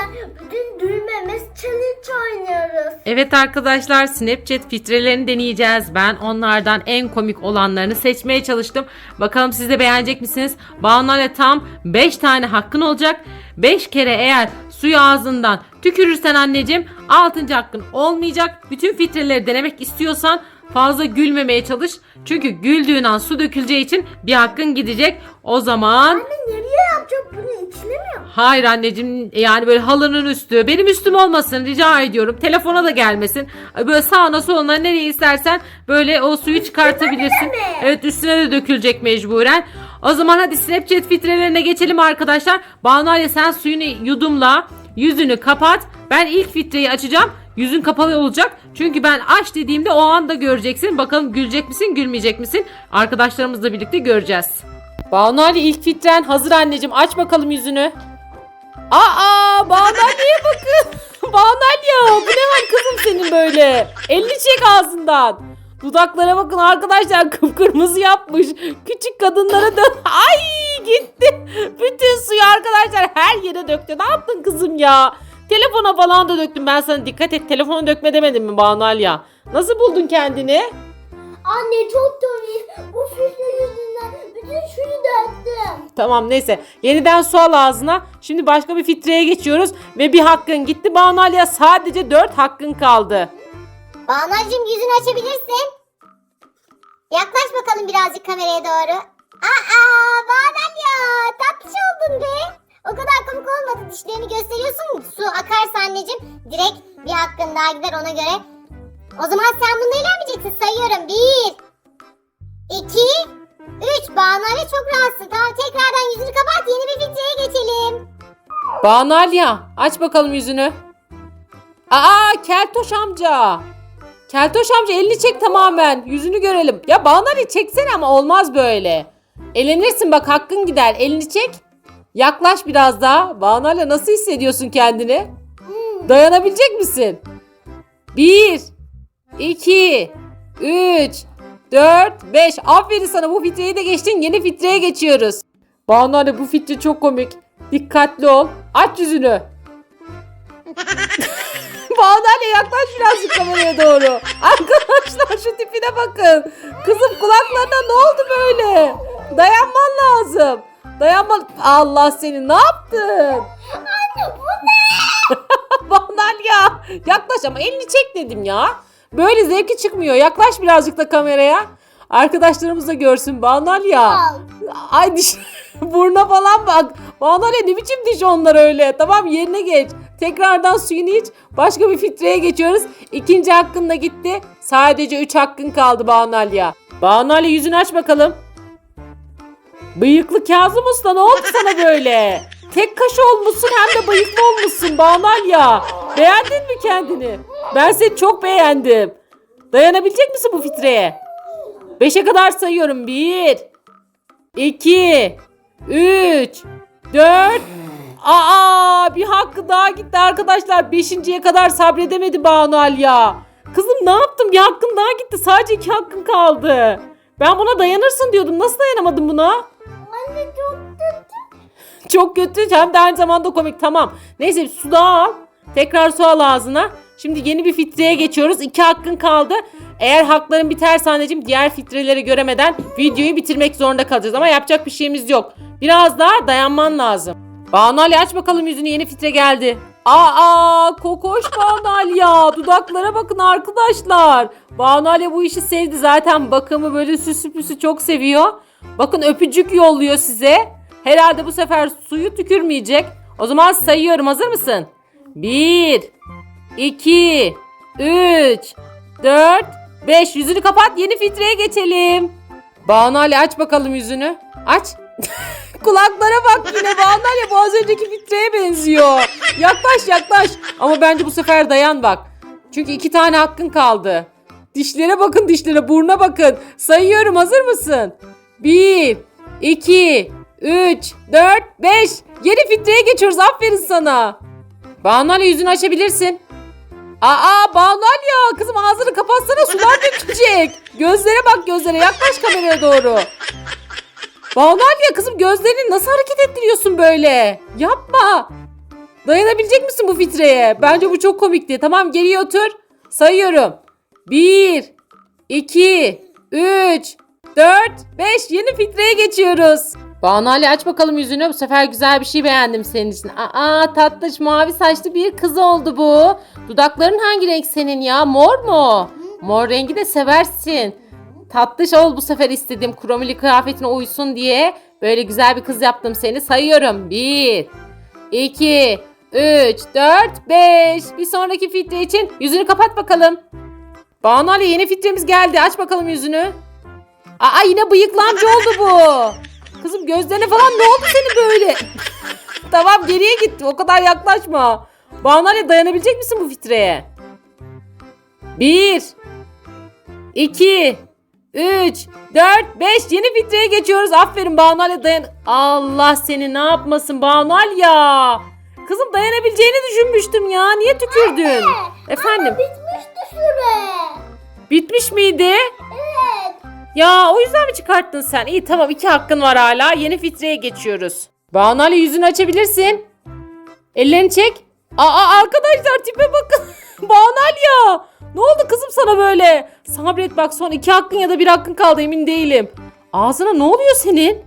arkadaşlar düğmemiz challenge oynuyoruz. Evet arkadaşlar Snapchat filtrelerini deneyeceğiz. Ben onlardan en komik olanlarını seçmeye çalıştım. Bakalım siz de beğenecek misiniz? Banu'yla tam 5 tane hakkın olacak. 5 kere eğer suyu ağzından tükürürsen anneciğim 6. hakkın olmayacak. Bütün filtreleri denemek istiyorsan fazla gülmemeye çalış. Çünkü güldüğün an su döküleceği için bir hakkın gidecek. O zaman Anne nereye yapacak bunu içine mi yap? Hayır anneciğim yani böyle halının üstü. Benim üstüm olmasın rica ediyorum. Telefona da gelmesin. Böyle sağına soluna nereye istersen böyle o suyu çıkartabilirsin. mi? evet üstüne de dökülecek mecburen. O zaman hadi Snapchat filtrelerine geçelim arkadaşlar. Banu Ali sen suyunu yudumla yüzünü kapat. Ben ilk filtreyi açacağım Yüzün kapalı olacak. Çünkü ben aç dediğimde o anda göreceksin. Bakalım gülecek misin, gülmeyecek misin? Arkadaşlarımızla birlikte göreceğiz. Banu Ali ilk filtren hazır anneciğim. Aç bakalım yüzünü. Aa Banalya bakın. Banalya bu ne var kızım senin böyle? Elini çek ağzından. Dudaklara bakın arkadaşlar kıpkırmızı yapmış. Küçük kadınlara da ay gitti. Bütün suyu arkadaşlar her yere döktü. Ne yaptın kızım ya? Telefona falan da döktüm. Ben sana dikkat et telefona dökme demedim mi Banalya? Nasıl buldun kendini? Anne çok komik. Bu filtre yüzünden bütün suyu döktüm. Tamam neyse. Yeniden su al ağzına. Şimdi başka bir filtreye geçiyoruz. Ve bir hakkın gitti. Banalya sadece 4 hakkın kaldı. Banacığım yüzünü açabilirsin. Yaklaş bakalım birazcık kameraya doğru. Aa Banalya tatlış oldun be. O kadar komik olmadı dişlerini gösteriyorsun. Su anneciğim direkt bir hakkın daha gider ona göre. O zaman sen bununla eğlenmeyeceksin sayıyorum. Bir, iki, üç. Banalya çok rahatsın. Tamam tekrardan yüzünü kapat yeni bir filtreye geçelim. Banalya aç bakalım yüzünü. Aa Keltoş amca. Keltoş amca elini çek tamamen. Yüzünü görelim. Ya Banalya çeksene ama olmaz böyle. Elenirsin bak hakkın gider. Elini çek. Yaklaş biraz daha. Banalya nasıl hissediyorsun kendini? Dayanabilecek misin? Bir, iki, üç, dört, beş. Aferin sana bu filtreyi de geçtin. Yeni filtreye geçiyoruz. Banu anne bu filtre çok komik. Dikkatli ol. Aç yüzünü. Banu anne yaklaş birazcık kameraya doğru. Arkadaşlar şu tipine bakın. Kızım kulaklarına ne oldu böyle? Dayanman lazım. Dayanman... Allah seni ne yaptın? Anne bu ne? Banal ya. Yaklaş ama elini çek dedim ya. Böyle zevki çıkmıyor. Yaklaş birazcık da kameraya. Arkadaşlarımız da görsün Banal ya. Al. Ay diş buruna falan bak. Banal ya ne biçim diş onlar öyle. Tamam yerine geç. Tekrardan suyunu iç. Başka bir filtreye geçiyoruz. İkinci hakkın da gitti. Sadece 3 hakkın kaldı Banal ya. Banal ya yüzünü aç bakalım. Bıyıklı Kazım Usta ne oldu sana böyle? Tek kaş olmuşsun hem de bıyıklı olmuşsun Banal ya. Beğendin mi kendini? Ben seni çok beğendim. Dayanabilecek misin bu filtreye? Beşe kadar sayıyorum. Bir, iki, üç, dört. Aa bir hakkı daha gitti arkadaşlar. Beşinciye kadar sabredemedi Banal ya. Kızım ne yaptım? Bir hakkın daha gitti. Sadece iki hakkın kaldı. Ben buna dayanırsın diyordum. Nasıl dayanamadın buna? Çok kötü. Hem de aynı zamanda komik. Tamam. Neyse su daha al. Tekrar su al ağzına. Şimdi yeni bir filtreye geçiyoruz. İki hakkın kaldı. Eğer hakların biterse anneciğim diğer filtreleri göremeden videoyu bitirmek zorunda kalacağız. Ama yapacak bir şeyimiz yok. Biraz daha dayanman lazım. Banu Ali aç bakalım yüzünü yeni filtre geldi. Aa kokoş Banu ya. Dudaklara bakın arkadaşlar. Banu Ali bu işi sevdi zaten. Bakımı böyle süsü püsü çok seviyor. Bakın öpücük yolluyor size. Herhalde bu sefer suyu tükürmeyecek. O zaman sayıyorum. Hazır mısın? 1 2 3 4 5 Yüzünü kapat. Yeni filtreye geçelim. Banu Ali aç bakalım yüzünü. Aç. Kulaklara bak yine Banu Ali bu az önceki filtreye benziyor. Yaklaş yaklaş. Ama bence bu sefer dayan bak. Çünkü iki tane hakkın kaldı. Dişlere bakın dişlere buruna bakın. Sayıyorum hazır mısın? 1 2 3 4 5 Yeni filtreye geçiyoruz aferin sana. Banu Ali yüzünü açabilirsin. Aa Banu Ali ya kızım ağzını kapatsana sular dökecek. Gözlere bak gözlere yaklaş kameraya doğru. Banu Ali ya kızım gözlerini nasıl hareket ettiriyorsun böyle? Yapma. Dayanabilecek misin bu filtreye? Bence bu çok komikti. Tamam geriye otur. Sayıyorum. 1, 2, 3, 4, 5. Yeni filtreye geçiyoruz. Banu aç bakalım yüzünü. Bu sefer güzel bir şey beğendim senin için. Aa tatlış mavi saçlı bir kız oldu bu. Dudakların hangi renk senin ya? Mor mu? Mor rengi de seversin. Tatlış ol bu sefer istedim. Kromili kıyafetine uysun diye. Böyle güzel bir kız yaptım seni. Sayıyorum. 1, 2, 3, 4, 5. Bir sonraki filtre için yüzünü kapat bakalım. Banu Ali yeni filtremiz geldi. Aç bakalım yüzünü. Aa yine bıyıklı amca oldu bu. Kızım gözlerine falan ne oldu senin böyle? tamam geriye git. O kadar yaklaşma. Banu Ali dayanabilecek misin bu filtreye? 1 2 3 4 5 yeni filtreye geçiyoruz. Aferin Banu Ali dayan. Allah seni ne yapmasın Banu Ali ya. Kızım dayanabileceğini düşünmüştüm ya. Niye tükürdün? Efendim Bitmişti süre. bitmiş miydi? Evet. Ya o yüzden mi çıkarttın sen? İyi tamam iki hakkın var hala. Yeni filtreye geçiyoruz. Banu Ali yüzünü açabilirsin. Ellerini çek. Aa arkadaşlar tipe bakın. Banu Ali ya. Ne oldu kızım sana böyle? Sabret bak son iki hakkın ya da bir hakkın kaldı emin değilim. Ağzına ne oluyor senin?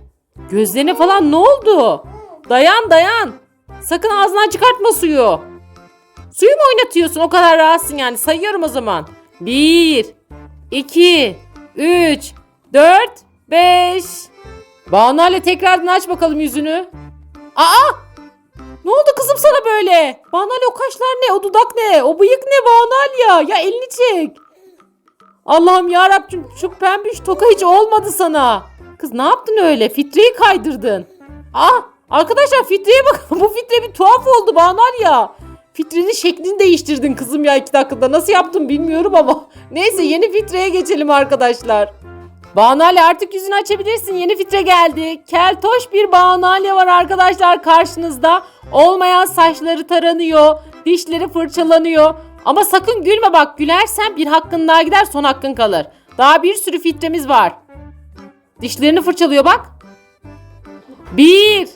Gözlerine falan ne oldu? Dayan dayan. Sakın ağzından çıkartma suyu. Suyu mu oynatıyorsun? O kadar rahatsın yani. Sayıyorum o zaman. Bir, iki, üç, dört, beş. Banu Ali tekrardan aç bakalım yüzünü. Aa! Ne oldu kızım sana böyle? Banu o kaşlar ne? O dudak ne? O bıyık ne Banu ya? Ya elini çek. Allah'ım ya Rabbim şu pembiş toka hiç olmadı sana. Kız ne yaptın öyle? Fitreyi kaydırdın. Ah arkadaşlar fitreye bak. Bu fitre bir tuhaf oldu Banu Ali ya. Fitrenin şeklini değiştirdin kızım ya iki dakikada. Nasıl yaptın bilmiyorum ama. Neyse yeni filtreye geçelim arkadaşlar. Banu Ali artık yüzünü açabilirsin. Yeni filtre geldi. Keltoş bir Banu Ali var arkadaşlar karşınızda. Olmayan saçları taranıyor. Dişleri fırçalanıyor. Ama sakın gülme bak. Gülersen bir hakkın daha gider son hakkın kalır. Daha bir sürü filtremiz var. Dişlerini fırçalıyor bak. Bir,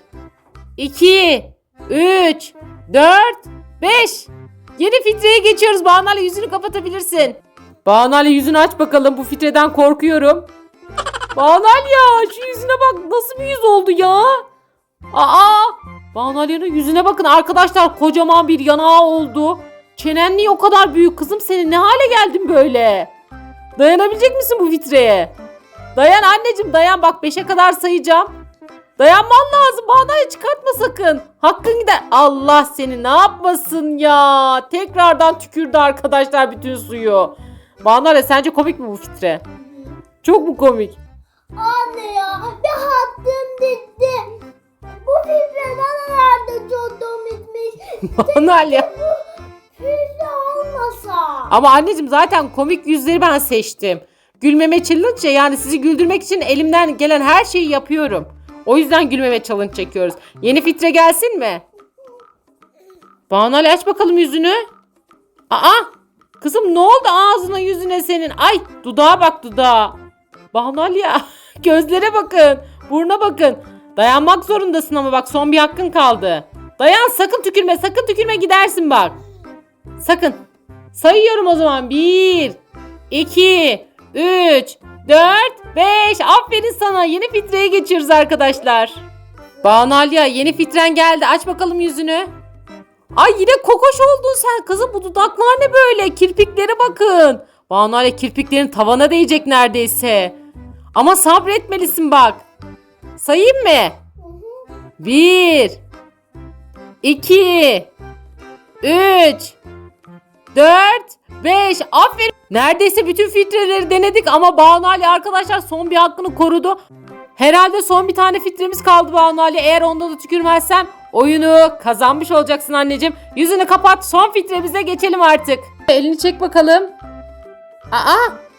iki, üç, dört, beş. Yeni filtreye geçiyoruz. Banu Ali yüzünü kapatabilirsin. Banu Ali yüzünü aç bakalım. Bu filtreden korkuyorum. Banu Ali ya şu yüzüne bak. Nasıl bir yüz oldu ya? Aa! Banu Ali'nin yüzüne bakın arkadaşlar. Kocaman bir yanağı oldu. Çenen niye o kadar büyük kızım senin? Ne hale geldin böyle? Dayanabilecek misin bu filtreye? Dayan anneciğim dayan bak 5'e kadar sayacağım. Dayanman lazım. Ali çıkartma sakın. Hakkın gider. Allah seni ne yapmasın ya. Tekrardan tükürdü arkadaşlar bütün suyu. Banu Ali sence komik mi bu filtre? Çok mu komik? Anne ya bir hattım bitti. Bu filtre nerelerde çocuğum bitmiş. Banu Ali. Filtre olmasa. Ama anneciğim zaten komik yüzleri ben seçtim. Gülmeme challenge ya, yani sizi güldürmek için elimden gelen her şeyi yapıyorum. O yüzden gülmeme challenge çekiyoruz. Yeni filtre gelsin mi? Banu Ali aç bakalım yüzünü. Aa! Kızım ne oldu ağzına yüzüne senin? Ay dudağa bak dudağa. Banu Ali ya gözlere bakın. Buruna bakın. Dayanmak zorundasın ama bak son bir hakkın kaldı. Dayan sakın tükürme sakın tükürme gidersin bak. Sakın. Sayıyorum o zaman. 1, 2, 3, 4, 5. Aferin sana. Yeni filtreye geçiyoruz arkadaşlar. Banu Alya yeni filtren geldi. Aç bakalım yüzünü. Ay yine kokoş oldun sen. Kızım bu dudaklar ne böyle? Kirpiklere bakın. Banu Alya kirpiklerin tavana değecek neredeyse. Ama sabretmelisin bak. Sayayım mı? 1, 2, 3, 4, 5. Aferin. Neredeyse bütün filtreleri denedik ama Banu Ali arkadaşlar son bir hakkını korudu. Herhalde son bir tane filtremiz kaldı Banu Ali. Eğer onda da tükürmezsem oyunu kazanmış olacaksın anneciğim. Yüzünü kapat. Son filtremize geçelim artık. Elini çek bakalım. Aa!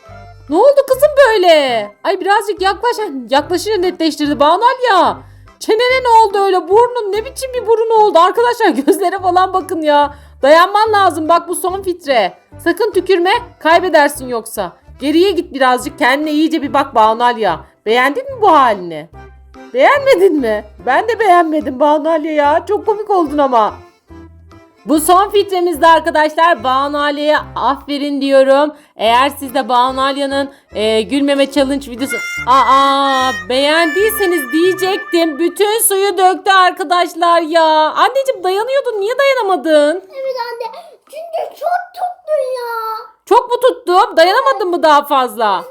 Ne oldu kızım böyle? Ay birazcık yaklaş. Yaklaşınca netleştirdi Banu Ali ya. Çenene ne oldu öyle? Burnun ne biçim bir burun oldu? Arkadaşlar gözlere falan bakın ya. Dayanman lazım bak bu son filtre. Sakın tükürme kaybedersin yoksa. Geriye git birazcık kendine iyice bir bak Banu ya. Beğendin mi bu halini? Beğenmedin mi? Ben de beğenmedim Banu ya. Çok komik oldun ama. Bu son filtremizde arkadaşlar Banu Ali'ye aferin diyorum. Eğer siz de Banu Ali'nin e, gülmeme challenge videosu aa beğendiyseniz diyecektim. Bütün suyu döktü arkadaşlar ya. Anneciğim dayanıyordun niye dayanamadın? Evet anne. Çünkü çok tuttun ya. Çok mu tuttum? Dayanamadın mı daha fazla?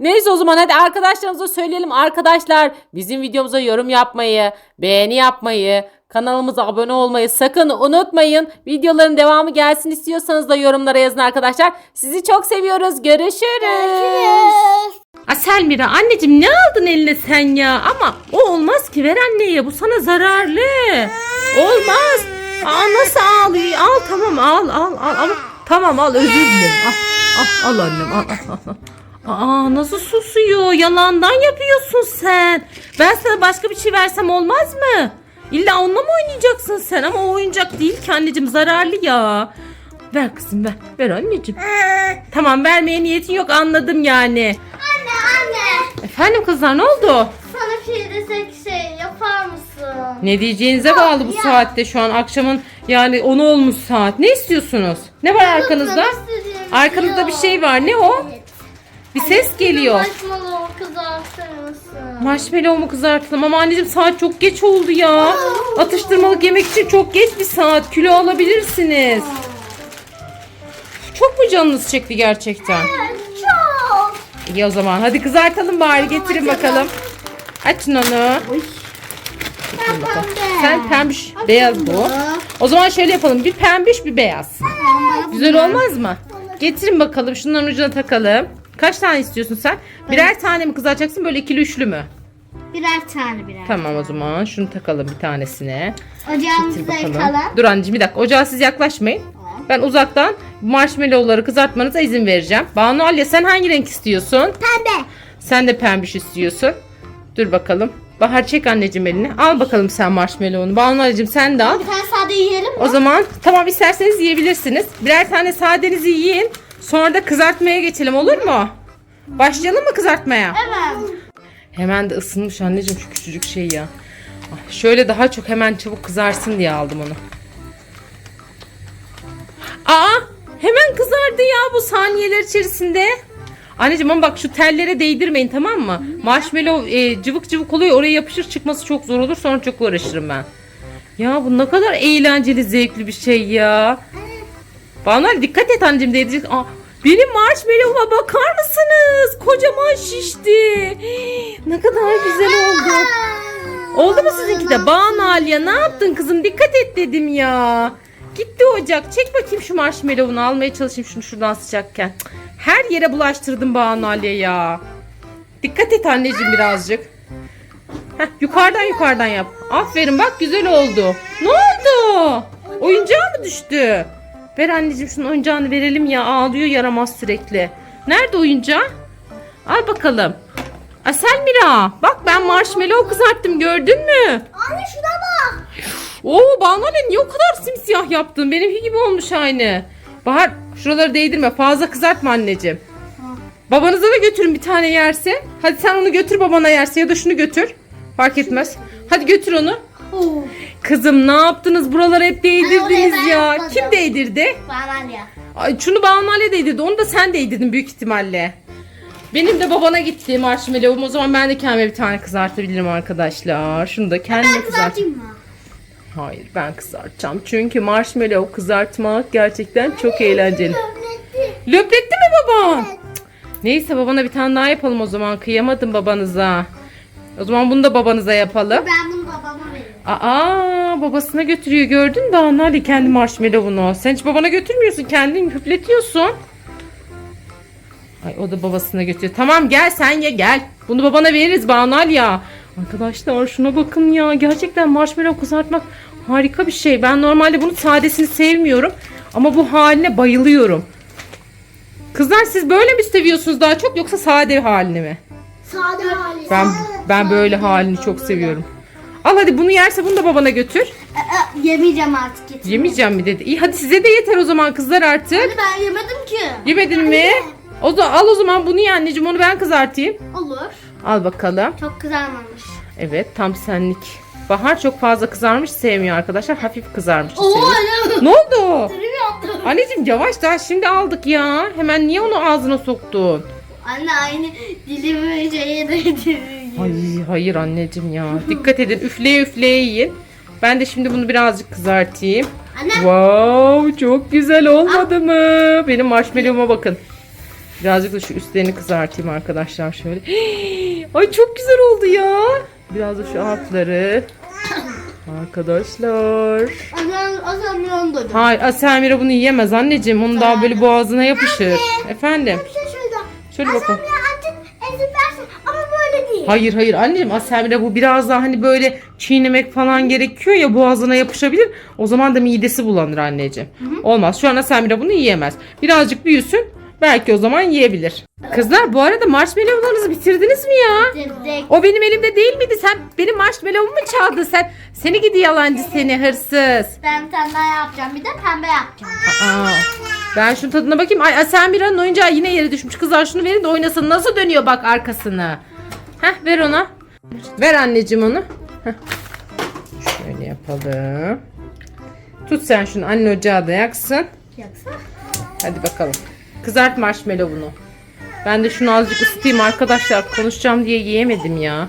Neyse o zaman hadi arkadaşlarımıza söyleyelim. Arkadaşlar bizim videomuza yorum yapmayı, beğeni yapmayı, kanalımıza abone olmayı sakın unutmayın. Videoların devamı gelsin istiyorsanız da yorumlara yazın arkadaşlar. Sizi çok seviyoruz. Görüşürüz. Görüşürüz. Aselmira anneciğim ne aldın eline sen ya? Ama o olmaz ki ver anneye bu sana zararlı. Olmaz. Aa nasıl ağlıyor? Al tamam al al al. al. Tamam al özür dilerim. Al, al, al annem al, al, al. Aa nasıl susuyor? Yalandan yapıyorsun sen. Ben sana başka bir şey versem olmaz mı? İlla onunla mı oynayacaksın sen? Ama o oyuncak değil ki anneciğim zararlı ya. Ver kızım ver. Ver anneciğim. Tamam vermeye niyetin yok anladım yani. Anne anne. Efendim kızlar ne oldu? Sana şey desek şey yapar mısın? Ne diyeceğinize bağlı bu ya. saatte şu an akşamın yani 10 olmuş saat. Ne istiyorsunuz? Ne var arkanızda? Arkanızda bir şey var. Ne o? Bir ses geliyor. Marshmallow kızartır mısın? Marshmallow mu kızartalım? Ama anneciğim saat çok geç oldu ya. Atıştırmalık yemek için çok geç bir saat. Kilo alabilirsiniz. Çok mu canınız çekti gerçekten? Çok. İyi o zaman. Hadi kızartalım bari. Getirin bakalım. Açın onu. Açın bakalım. Sen pembiş, beyaz bu. O zaman şöyle yapalım. Bir pembiş, bir beyaz. Güzel olmaz mı? Getirin bakalım. Şunların ucuna takalım. Kaç tane istiyorsun sen? Birer tane mi kızartacaksın böyle ikili üçlü mü? Birer tane birer. Tamam o zaman. Şunu takalım bir tanesine. Bakalım. yakalım. Dur anneciğim bir dakika. Ocağa siz yaklaşmayın. Ben uzaktan marshmallowları kızartmanıza izin vereceğim. Banu Alya sen hangi renk istiyorsun? Pembe. Sen de pembiş istiyorsun. Dur bakalım. Bahar çek anneciğim elini. Al bakalım sen marshmallow'unu. Banu Alya'cığım sen de al. Bir tane sade yiyelim mi? O zaman tamam isterseniz yiyebilirsiniz. Birer tane sadenizi yiyin. Sonra da kızartmaya geçelim olur mu? Başlayalım mı kızartmaya? Evet. Hemen de ısınmış anneciğim şu küçücük şey ya. Ah, Şöyle daha çok hemen çabuk kızarsın diye aldım onu. Aa hemen kızardı ya bu saniyeler içerisinde. Anneciğim ama bak şu tellere değdirmeyin tamam mı? Marshmallow e, cıvık cıvık oluyor oraya yapışır çıkması çok zor olur sonra çok uğraşırım ben. Ya bu ne kadar eğlenceli zevkli bir şey ya. Bana dikkat et anneciğim değdirecek. Aa, benim marshmallow'uma bakar mısınız? Kocaman şişti. Ne kadar güzel oldu. Oldu mu sizinki de? Banu Aliye ne yaptın kızım? Dikkat et dedim ya. Gitti ocak. Çek bakayım şu marshmallow'unu almaya çalışayım şunu şuradan sıcakken. Her yere bulaştırdım Banu Aliye ya. Dikkat et anneciğim birazcık. Heh, yukarıdan yukarıdan yap. Aferin bak güzel oldu. Ne oldu? Oyuncağı mı düştü? Ver anneciğim şunun oyuncağını verelim ya. Ağlıyor yaramaz sürekli. Nerede oyuncağı? Al bakalım. Asel Mira. Bak ben marshmallow kızarttım gördün mü? Anne şuna bak. Oo Banu Ali niye o kadar simsiyah yaptın? Benimki gibi olmuş aynı. Bahar şuraları değdirme. Fazla kızartma anneciğim. Babanıza da götürün bir tane yerse. Hadi sen onu götür babana yerse ya da şunu götür. Fark etmez. Hadi götür onu. Kızım ne yaptınız? Buraları hep değdirdiniz ben ya. yapmadım. Kim değdirdi? Bana ya. Ay şunu Banu Ali değdirdi. Onu da sen değdirdin büyük ihtimalle. Benim de babana gitti marshmallow'um. O zaman ben de kendime bir tane kızartabilirim arkadaşlar. Şunu da kendime kızart. Kızartayım mı? Hayır ben kızartacağım. Çünkü marshmallow kızartmak gerçekten çok eğlenceli. Dövneti. Löpletti mi baban? Cık. Neyse babana bir tane daha yapalım o zaman. Kıyamadım babanıza. O zaman bunu da babanıza yapalım. Ben bunu babama veririm. Aa babasına götürüyor gördün mü Banu Ali kendi marshmallow'unu. Sen hiç babana götürmüyorsun kendin hüpletiyorsun. Ay o da babasına götürüyor. Tamam gel sen ye gel. Bunu babana veririz Banu Ali ya. Arkadaşlar şuna bakın ya. Gerçekten marshmallow kızartmak harika bir şey. Ben normalde bunu sadesini sevmiyorum. Ama bu haline bayılıyorum. Kızlar siz böyle mi seviyorsunuz daha çok yoksa sade halini mi? Sade hali. Ben ben böyle halini çok seviyorum. Al hadi bunu yerse bunu da babana götür. Aa, yemeyeceğim artık getir. Yemeyeceğim mi dedi. İyi hadi size de yeter o zaman kızlar artık. Hadi ben yemedim ki. Yemedin mi? O zaman al o zaman bunu ye anneciğim onu ben kızartayım. Olur. Al bakalım. Çok kızarmamış. Evet tam senlik. Bahar çok fazla kızarmış sevmiyor arkadaşlar. Hafif kızarmış Oo seviyor. Ne oldu? Anneciğim yavaş daha şimdi aldık ya. Hemen niye onu ağzına soktun? Anne aynı dilimi şeye değdirdim. Ay hayır anneciğim ya. Dikkat edin üfleye üfleye yiyin. Ben de şimdi bunu birazcık kızartayım. Anne. Wow çok güzel olmadı mı? Benim marshmallow'uma bakın. Birazcık da şu üstlerini kızartayım arkadaşlar şöyle. Ay çok güzel oldu ya. Biraz da şu altları. Arkadaşlar. Hayır Aselmira bunu yiyemez anneciğim. Onu daha böyle boğazına yapışır. Efendim. Şöyle bakalım. Hayır hayır anneciğim Aselmira bu biraz daha hani böyle çiğnemek falan gerekiyor ya boğazına yapışabilir. O zaman da midesi bulanır anneciğim. Olmaz. Şu an Aselmira bunu yiyemez. Birazcık büyüsün. Belki o zaman yiyebilir. Kızlar bu arada marshmallowlarınızı bitirdiniz mi ya? Direkt. O benim elimde değil miydi? Sen benim marshmallow'umu mu çaldın sen? Seni gidi yalancı seni hırsız. Ben daha yapacağım. Bir de pembe yapacağım. Aa, ben şunun tadına bakayım. Ay Aselmira'nın oyuncağı yine yere düşmüş. Kızlar şunu verin de oynasın. Nasıl dönüyor bak arkasını. Heh ver ona. Ver anneciğim onu. Heh. Şöyle yapalım. Tut sen şunu anne ocağı da yaksın. Yoksa? Hadi bakalım. Kızart marshmallow'unu. Ben de şunu azıcık ısıtayım arkadaşlar. Konuşacağım diye yiyemedim ya.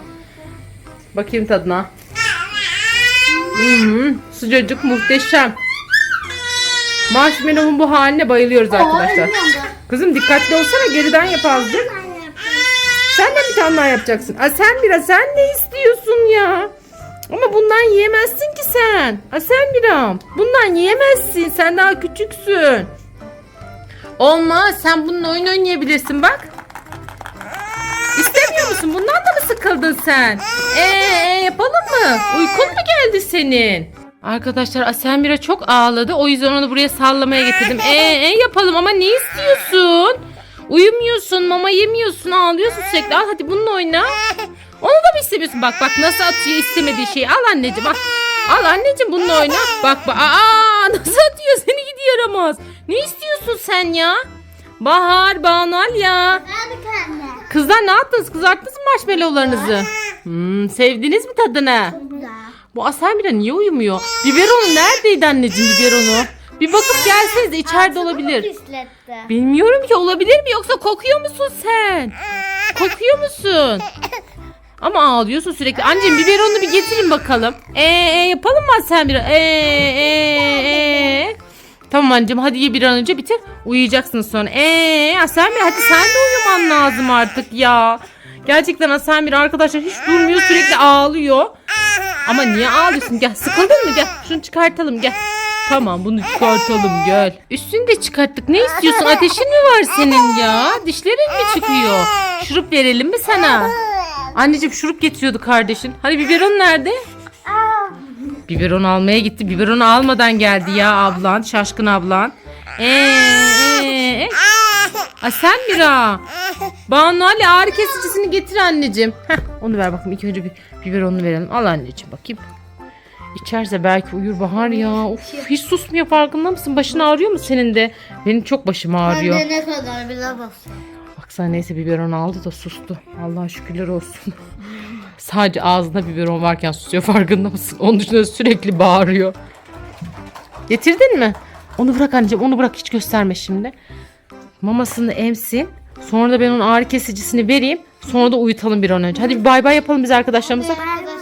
Bakayım tadına. Hı sıcacık muhteşem. Marshmallow'un bu haline bayılıyoruz arkadaşlar. Kızım dikkatli olsana geriden yap azıcık. Sen de bir tane yapacaksın. Aa, sen biraz sen ne istiyorsun ya? Ama bundan yiyemezsin ki sen. Aa, sen Miram. Bundan yiyemezsin. Sen daha küçüksün. Olmaz. Sen bununla oyun oynayabilirsin bak. İstemiyor musun? Bundan da mı sıkıldın sen? Ee, ee, yapalım mı? Uykun mu geldi senin? Arkadaşlar Aselmira çok ağladı. O yüzden onu buraya sallamaya getirdim. Ee, ee, yapalım ama ne istiyorsun? Uyumuyorsun, mama yemiyorsun, ağlıyorsun sürekli. Al hadi bununla oyna. Onu da mı istemiyorsun? Bak bak nasıl atıyor istemediği şeyi. Al anneciğim al. Al anneciğim bununla oyna. Bak bak. Aa nasıl atıyor seni gidi yaramaz. Ne istiyorsun sen ya? Bahar, Banal ya. Kızlar ne yaptınız? Kızarttınız mı marshmallowlarınızı? Hmm, sevdiniz mi tadını? Bu Aselmira niye uyumuyor? Biberonu neredeydi anneciğim biberonu? Bir bakıp gelsenize içeride olabilir. Pisletti. Bilmiyorum ki olabilir mi yoksa kokuyor musun sen? Kokuyor musun? Ama ağlıyorsun sürekli. Anneciğim biberonu bir getirin bakalım. Ee, ee, yapalım mı sen bir? Ee, ee, ee. Tamam anneciğim hadi ye bir an önce bitir. Uyuyacaksınız sonra. Ee, Aselmir hadi sen de uyuman lazım artık ya. Gerçekten Aselmir arkadaşlar hiç durmuyor sürekli ağlıyor. Ama niye ağlıyorsun? Gel sıkıldın mı? Gel şunu çıkartalım gel. Tamam bunu çıkartalım gel. Üstünü de çıkarttık. Ne istiyorsun? Ateşin mi var senin ya? Dişlerin mi çıkıyor? Şurup verelim mi sana? Anneciğim şurup getiriyordu kardeşin. Hani biberon nerede? Biberon almaya gitti. Biberon almadan geldi ya ablan. Şaşkın ablan. Eee ee, Aa, sen Mira. Banu Ali ağrı kesicisini getir anneciğim. Heh, onu ver bakayım. İlk önce bir biberonunu verelim. Al anneciğim bakayım. İçerse belki uyur Bahar ya. Of, hiç susmuyor farkında mısın? Başın ağrıyor mu senin de? Benim çok başım ağrıyor. Anne ne kadar bilemez. Baksana neyse biberon aldı da sustu. Allah'a şükürler olsun. Sadece ağzında biberon varken susuyor farkında mısın? Onun dışında sürekli bağırıyor. Getirdin mi? Onu bırak anneciğim onu bırak hiç gösterme şimdi. Mamasını emsin. Sonra da ben onun ağrı kesicisini vereyim. Sonra da uyutalım bir an önce. Hadi bir bay bay yapalım biz arkadaşlarımıza. Nerede?